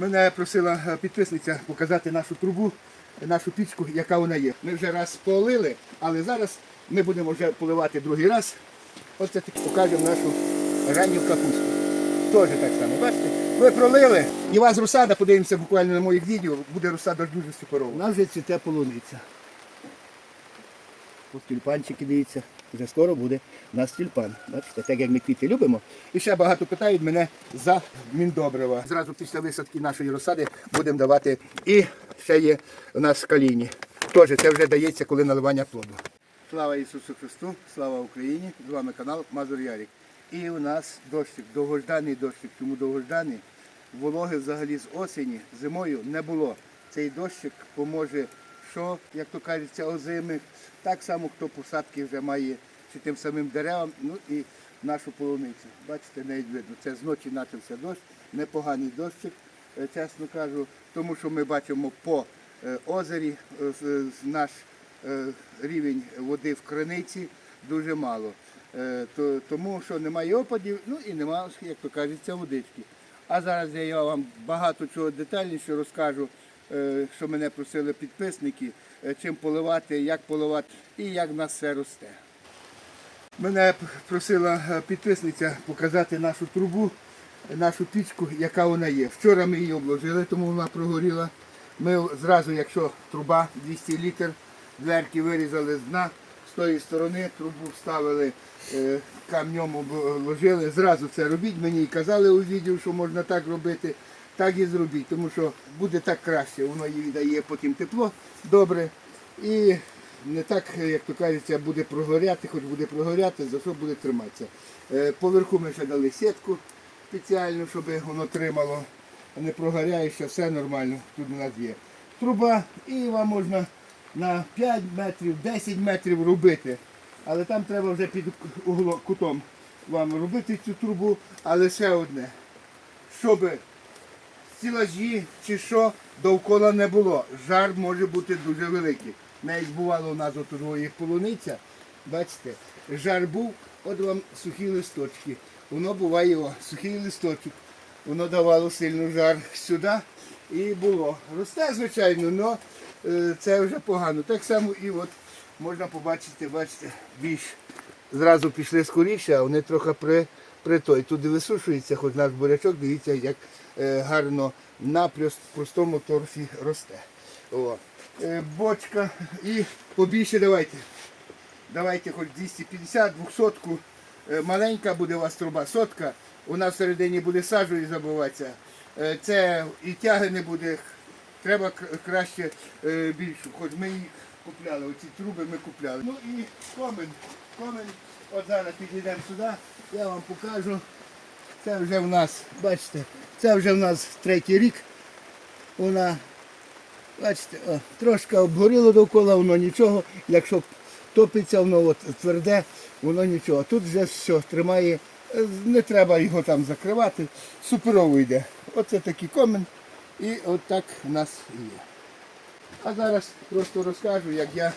Мене просила е, підписниця показати нашу трубу, нашу пічку, яка вона є. Ми вже раз полили, але зараз ми будемо вже поливати другий раз. Оце таки покажемо нашу ранню капусту. Теж так само, бачите? Ви пролили, і у вас розсада, подивимося буквально на моїх відео, буде розсада дуже суперова. У нас вже цвіте полуниця. Ось тюльпанчики, дивіться, вже скоро буде у нас тюльпан. Бачите, так як ми квіти любимо. І ще багато питають мене за міндобрива. Зразу після висадки нашої розсади будемо давати. І ще є у нас каліні. Теж це вже дається, коли наливання плоду. Слава Ісусу Христу, слава Україні! З вами канал Мазур Ярік. І у нас дощик, довгожданий дощик. Чому довгожданий? Вологи взагалі з осені, зимою не було. Цей дощик поможе, що, як то кажеться, озимих, так само, хто посадки вже має чи тим самим деревам, ну і нашу полуницю. Бачите, навіть видно, це зночі почався дощ, непоганий дощик, е, чесно кажу, тому що ми бачимо по е, озері е, наш рівень води в криниці дуже мало. Тому що немає опадів, ну і немає, як то кажеться, водички. А зараз я вам багато чого детальніше розкажу, що мене просили підписники, чим поливати, як поливати і як в нас все росте. Мене просила е, підписниця показати нашу трубу, нашу пічку, яка вона є. Вчора ми її обложили, тому вона прогоріла. Ми зразу, якщо труба 200 літр, дверки вирізали з дна, з тої сторони трубу вставили, е, камнем обложили. Зразу це робіть. Мені і казали у відео, що можна так робити. Так і зробіть, тому що буде так краще. Воно їй дає потім тепло добре. І не так, як то кажеться, буде прогоряти, хоч буде прогоряти, за що буде триматися. Е, Поверху ми ще дали сітку спеціальну, щоб воно тримало, не прогоряє, все нормально, тут у нас є. Труба, і вам можна на 5 метрів, 10 метрів робити. Але там треба вже під углом, кутом вам робити цю трубу, але ще одне. Щоб стілажі чи що довкола не було. Жар може бути дуже великий. Навіть бувало у нас от у полуниця, бачите, жар був, от вам сухі листочки. Воно буває о, сухий листочок. Воно давало сильно жар сюди і було. Росте, звичайно, але це вже погано. Так само і от можна побачити, бачите, більш зразу пішли скоріше, а вони трохи при, при той. Туди висушується, хоч наш бурячок, дивіться, як е, гарно на простому торфі росте. О. Е, бочка і побільше давайте. Давайте хоч 250, 200. Е, Маленька буде у вас труба, сотка. У нас всередині буде сажею забиватися. Е, Це і тяги не буде. Треба краще більшу. Хоч ми їх купляли, оці труби ми купляли. Ну і комен. Комен. От зараз підійдемо сюди, я вам покажу. Це вже в нас, бачите, це вже в нас третій рік. Вона Бачите, о, трошки обгоріло довкола, воно нічого. Якщо топиться, воно от, тверде, воно нічого. Тут вже все тримає, е, не треба його там закривати. Суперово йде. Оце такий комен. І от так у нас є. А зараз просто розкажу, як я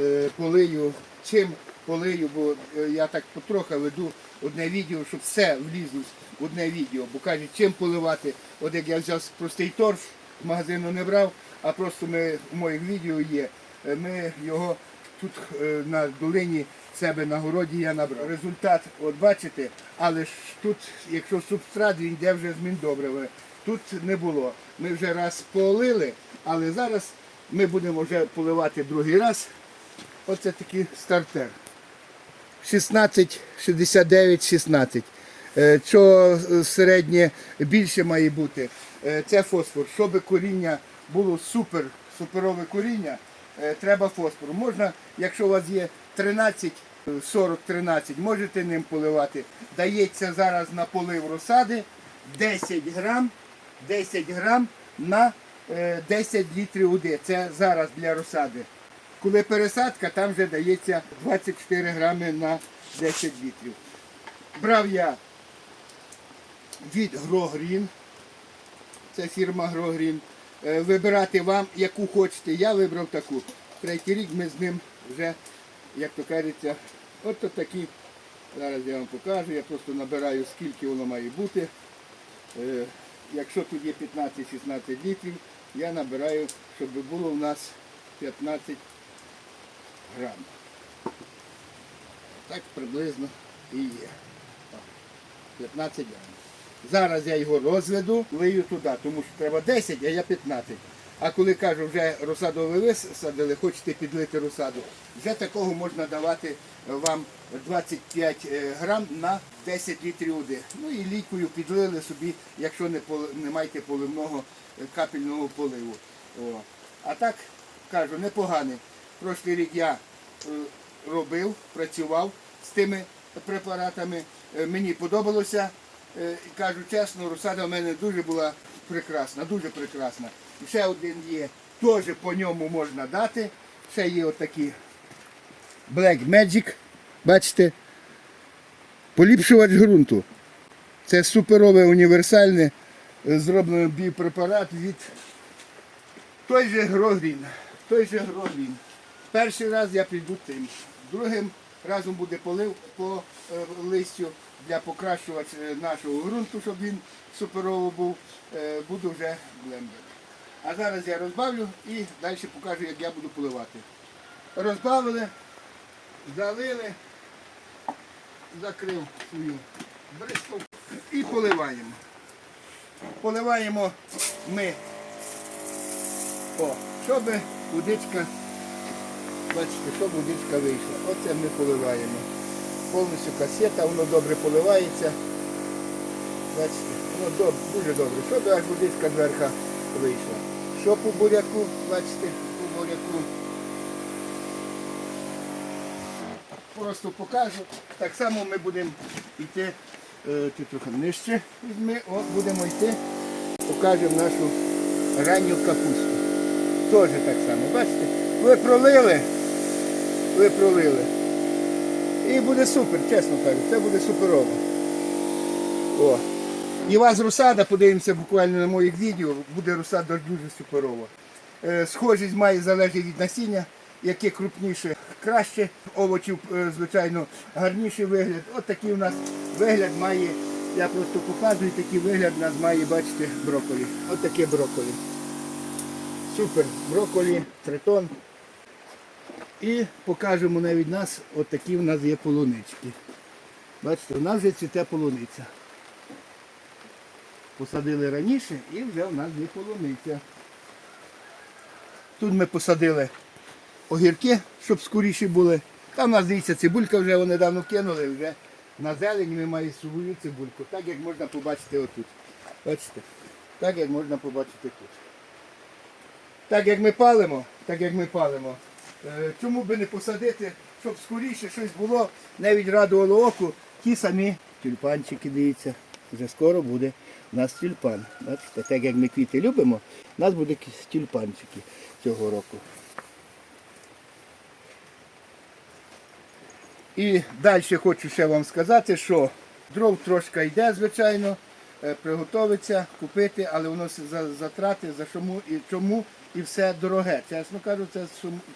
е, полию, чим полию, бо е, я так потрохи веду одне відео, щоб все влізло в одне відео. Бо кажуть, чим поливати. От як я взяв простий торф, магазину не брав, а просто ми в моїх відео є. Е, Ми його тут е, на долині себе на городі я набрав. Результат, от бачите, але ж тут, якщо субстрат, він йде вже з міндобрива. Тут не було. Ми вже раз полили, але зараз ми будемо вже поливати другий раз. Оце такий стартер. 16, 69, 16. Е, Що е, середнє більше має бути. Е, Це фосфор. Щоб коріння було супер, суперове коріння, е, треба фосфору. Можна, якщо у вас є 13, е, 40-13, можете ним поливати. Дається зараз на полив розсади 10 грам, 10 грам на е, 10 літрів води. Це зараз для розсади. Коли пересадка, там вже дається 24 грами на 10 літрів. Брав я від Грогрін. Це фірма Грогрін. Е, Вибирати вам, яку хочете. Я вибрав таку. Третій рік ми з ним вже, як то кажеться, от такі. Зараз я вам покажу. Я просто набираю, скільки воно має бути. Е, якщо тут є 15-16 літрів, я набираю, щоб було у нас 15 грам. Так приблизно і є. 15 грам. Зараз я його розведу, лию туди, тому що треба 10, а я 15. А коли кажу, вже розсаду ви висадили, хочете підлити розсаду, вже такого можна давати вам 25 е, грам на 10 літрів води. Ну і лікою підлили собі, якщо не, не маєте поливного е, капельного поливу. О. А так кажу, непоганий. Прошлий рік я е, робив, працював з тими препаратами. Мені подобалося. Е, Кажу чесно, розсада в мене дуже була прекрасна, дуже прекрасна. Ще один є, теж по ньому можна дати. Ще є отакі Black Magic, бачите, поліпшувач ґрунту. Це суперове універсальне, е, зроблено біопрепарат від той же Грогрін. Той же Грогрін. Перший раз я піду тим. Другим разом буде полив по е, листю для покращувача е, нашого ґрунту, щоб він суперово був. Е, буду вже блендер. А зараз я розбавлю і далі покажу, як я буду поливати. Розбавили, залили, закрив свою бризку і поливаємо. Поливаємо ми, о, щоб водичка, бачите, щоб водичка вийшла. Оце ми поливаємо. Повністю касета, воно добре поливається. Бачите, воно доб- дуже добре. Щоб аж водичка зверху вийшла. Що по буряку, бачите, по буряку. Просто покажу. Так само ми будемо йти, е, ти трохи нижче візьми, от будемо йти, покажемо нашу ранню капусту. Теж так само, бачите? Ви пролили, ви пролили. І буде супер, чесно кажу, це буде суперово. О. І вас розсада, подивимося буквально на моїх відео, буде розсада дуже суперова. Е, Схожість має залежить від насіння, яке крупніше, краще. Овочів, е, звичайно, гарніший вигляд. От такий у нас вигляд має, я просто показую, такий вигляд у нас має, бачите, брокколі. От таке брокколі. Супер, брокколі, тритон. І покажемо навіть нас, от такі в нас є полунички. Бачите, у нас вже цвіте полуниця. Посадили раніше і вже в нас є полуниця. Тут ми посадили огірки, щоб скоріші були. Там у нас дивіться, цибулька вже вони давно кинули, вже на зелені ми маємо свою цибульку. Так як можна побачити отут. Бачите? Так як можна побачити тут. Так як ми палимо, так як ми палимо. Е, Чому би не посадити, щоб скоріше щось було, навіть радувало оку, ті самі тюльпанчики, дивіться, вже скоро буде у нас тюльпан. Бачите, так як ми квіти любимо, у нас буде тюльпанчики цього року. І далі хочу ще вам сказати, що дров трошки йде, звичайно, е, приготовиться, купити, але воно затрати, за чому і чому і все дороге. Чесно кажу, це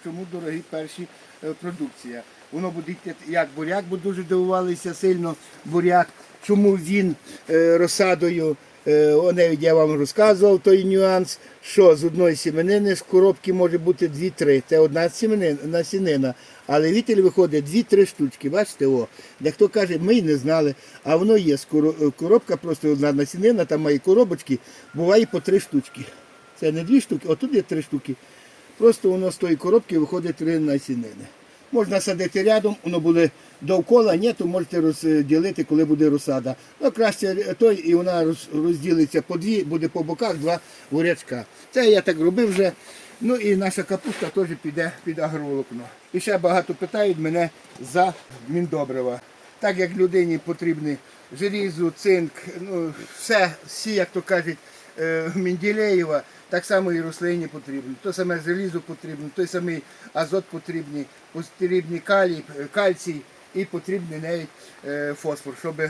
чому- дорогі перші е, продукція. Воно буде як буряк, бо дуже дивувалися сильно буряк, чому він е, розсадою. Е, навіть я вам розказував той нюанс, що з одної сіменини з коробки може бути 2-3. Це одна насінина. Але вітель виходить 2-3 штучки. Бачите, о. Дехто каже, ми й не знали. А воно є коробка, просто одна насінина, там має коробочки, буває по 3 штучки. Це не 2 штуки, отут є 3 штуки. Просто воно з тої коробки виходить 3 насінини. Можна садити рядом, воно буде довкола, ні, то можете розділити, коли буде розсада. Ну, краще той, і вона розділиться по дві, буде по боках два бурячка. Це я так робив вже. Ну і наша капуста теж піде під агроволокно. І ще багато питають мене за міндобрива. Так як людині потрібні желізо, цинк, ну, все, всі, як то кажуть, е, так само і рослині потрібно. То саме желізо потрібно, той самий азот потрібний, потрібний калій, кальцій і потрібний навіть е, фосфор, щоб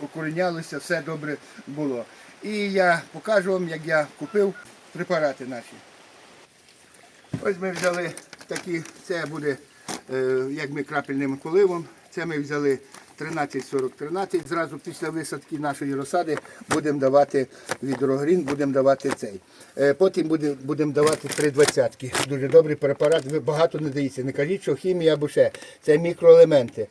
укорінялося, все добре було. І я покажу вам, як я купив препарати наші. Ось ми взяли такі, це буде е, як ми крапельним поливом. Це ми взяли 13-40-13. Зразу після висадки нашої розсади будемо давати від Рогрін, будемо давати цей. Е, Потім будемо давати 320-ки. Дуже добрий препарат. Ви багато не дається. Не кажіть, що хімія або ще. Це мікроелементи.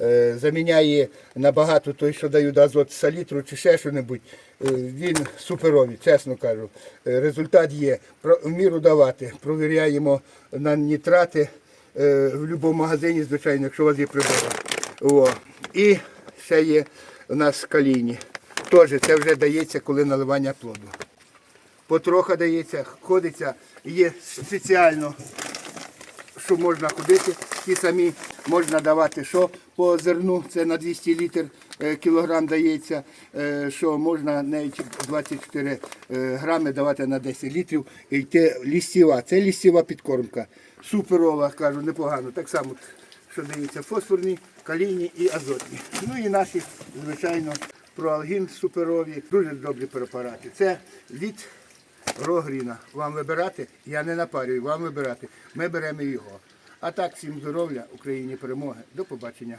Е, Заміняє набагато той, що дають азот салітру чи ще що-небудь. Е, Він суперовий, чесно кажу. Результат є. В міру давати. Провіряємо на нітрати в будь-якому магазині, звичайно, якщо у вас є прибори. І ще є у нас каліні. Теж це вже дається, коли наливання плоду. Потроха дається, ходиться, є спеціально що можна ходити, ті самі можна давати, що по зерну, це на 200 літр е, кілограм дається, е, що можна навіть 24 е, грами давати на 10 літрів. І йти лістєва, це лістєва підкормка. Суперова, кажу, непогано. Так само, що дається фосфорні, калійні і азотні. Ну і наші, звичайно, проалгін суперові, дуже добрі препарати. Це лід Рогріна. Вам вибирати? Я не напарюю, вам вибирати. Ми беремо його. А так, всім здоров'я, Україні перемоги. До побачення.